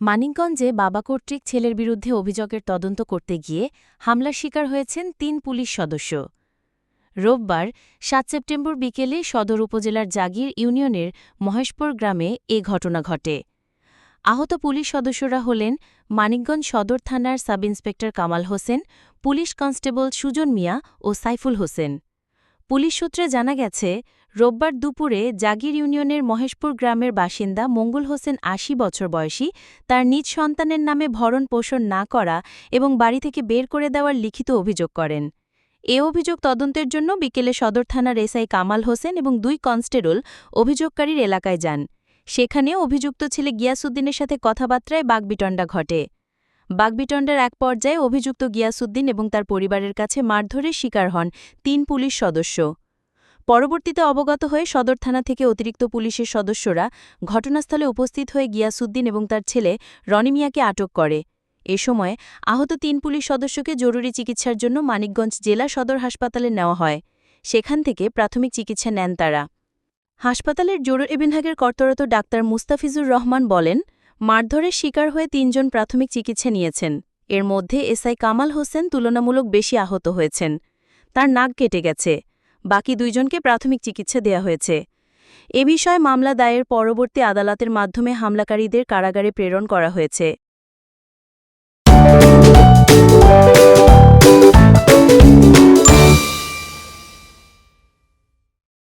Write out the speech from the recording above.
মানিকগঞ্জে বাবা কর্তৃক ছেলের বিরুদ্ধে অভিযোগের তদন্ত করতে গিয়ে হামলার শিকার হয়েছেন তিন পুলিশ সদস্য। রোববার সাত সেপ্টেম্বর বিকেলে সদর উপজেলার জাগির ইউনিয়নের মহেশপুর গ্রামে এ ঘটনা ঘটে। আহত পুলিশ সদস্যরা হলেন মানিকগঞ্জ সদর থানার sub inspector Kamal Hossain, police constable Sujon Mia ও সাইফুল হোসেন। পুলিশ সূত্রে জানা গেছে, রোববার দুপুরে জাগির ইউনিয়নের মহেশপুর গ্রামের বাসিন্দা মঙ্গল হোসেন আশি বছর বয়সী, তার নিজ সন্তানের নামে ভরণ পোষণ না করা এবং বাড়ি থেকে বের করে দেওয়ার লিখিত অভিযোগ করেন। এ অভিযোগ তদন্তের জন্য বিকেলে সদর থানার এসআই কামাল হোসেন এবং দুই কনস্টেবল অভিযোগকারীর এলাকায় যান। সেখানে অভিযুক্ত ছেলে গিয়াসুদ্দিনের সাথে কথাবার্তায় বাগবিটণ্ডা ঘটে। বাগবিটণ্ডার এক পর্যায়ে অভিযুক্ত গিয়াসুদ্দিন এবং তার পরিবারের কাছে মারধরের শিকার হন তিন পুলিশ সদস্য। পরবর্তীতে অবগত হয়ে সদর থানা থেকে অতিরিক্ত পুলিশের সদস্যরা ঘটনাস্থলে উপস্থিত হয়ে গিয়াসুদ্দিন এবং তার ছেলে রনিমিয়াকে আটক করে। এ সময় আহত তিন পুলিশ সদস্যকে জরুরি চিকিৎসার জন্য মানিকগঞ্জ জেলা সদর হাসপাতালে নেওয়া হয়। সেখান থেকে প্রাথমিক চিকিৎসা নেন তারা। হাসপাতালের জরুরি বিভাগের কর্তরত ডাক্তার মুস্তাফিজুর রহমান বলেন মারধরের শিকার হয়ে তিনজন প্রাথমিক চিকিৎসা নিয়েছেন। এর মধ্যে এসআই কামাল হোসেন তুলনামূলক বেশি আহত হয়েছেন। তার নাক কেটে গেছে। বাকি দুইজনকে প্রাথমিক চিকিৎসা দেয়া হয়েছে। এ বিষয়ে মামলা দায়ের পরবর্তী আদালতের মাধ্যমে হামলাকারীদের কারাগারে প্রেরণ করা হয়েছে।